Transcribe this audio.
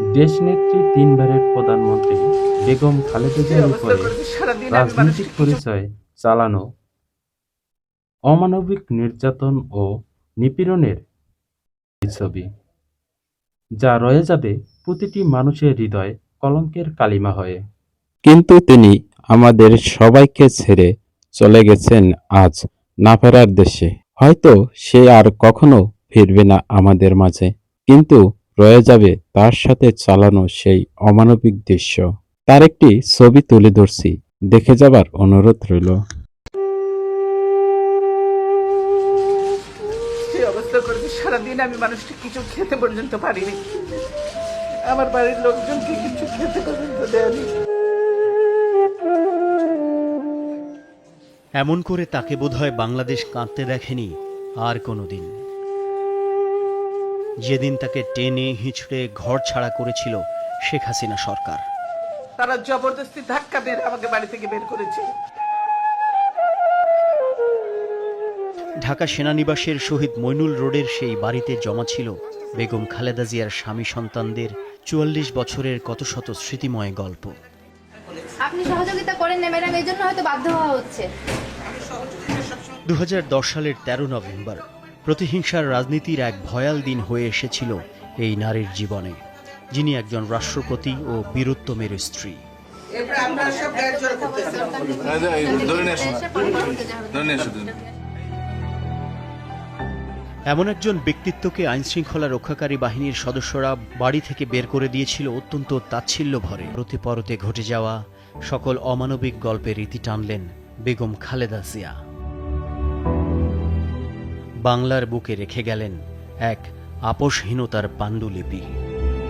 দেশনেত্রী তিনবারের প্রধানমন্ত্রী বেগম খালেদা জিয়ার উপরে রাজনৈতিক পরিচয় চালানো। অমানবিক নির্যাতন ও নিপীড়নের ছবি যা রয়ে যাবে প্রতিটি মানুষের হৃদয়ে কলঙ্কের কালিমা হয়ে। কিন্তু তিনি আমাদের সবাইকে ছেড়ে চলে গেছেন আজ না ফেরার দেশে। হয়তো সে আর কখনো ফিরবে না আমাদের মাঝে। কিন্তু রয়ে যাবে তার সাথে চালানো সেই অমানবিক দৃশ্য। তার একটি ছবি তুলে ধরছি। দেখে যাবার অনুরোধ রইল। যে অবস্থা করেছে সারাদিন আমি মানুষটা কিছু খেতে পর্যন্ত পারিনি। আমার বাড়ির লোকজনকে কিছু খেতে পর্যন্ত দেয়নি। এমন করে তাকে বোধহয় বাংলাদেশ কাঁদতে দেখেনি আর কোনোদিন। যেদিন তাকে টেনে হিঁচড়ে ঘর ছাড়া করেছিল শেখ হাসিনা সরকার। তারা জবরদস্তি ধাক্কা মেরে আমাকে বাড়ি থেকে বের করেছে। ঢাকা সেনানিবাসের শহীদ মইনুল রোডের সেই বাড়িতে জমা ছিল বেগম খালেদা জিয়ার স্বামী সন্তানদের চুয়াল্লিশ বছরের কত শত স্মৃতিময় গল্প। আপনি সহযোগিতা করেন না ম্যাডাম এই জন্য হয়তো বাধ্য হওয়া হচ্ছে। দু সালের ১৩ নভেম্বর প্রতিহিংসার রাজনীতির এক ভয়াল দিন হয়ে এসেছিল এই নারীর জীবনে যিনি একজন রাষ্ট্রপতি ও বীরুত্তমের স্ত্রী। এমন একজন ব্যক্তিত্বকে আইনশৃঙ্খলা রক্ষাকারী বাহিনীর সদস্যরা বাড়ি থেকে বের করে দিয়েছিল অত্যন্ত তাচ্ছিল্য ভরে পরতে পরতে ঘটে যাওয়া সকল অমানবিক গল্পের রীতি টানলেন বেগম খালেদা জিয়া। বাংলার বুকে রেখে গেলেন এক আপোষহীনতার পাণ্ডুলিপি।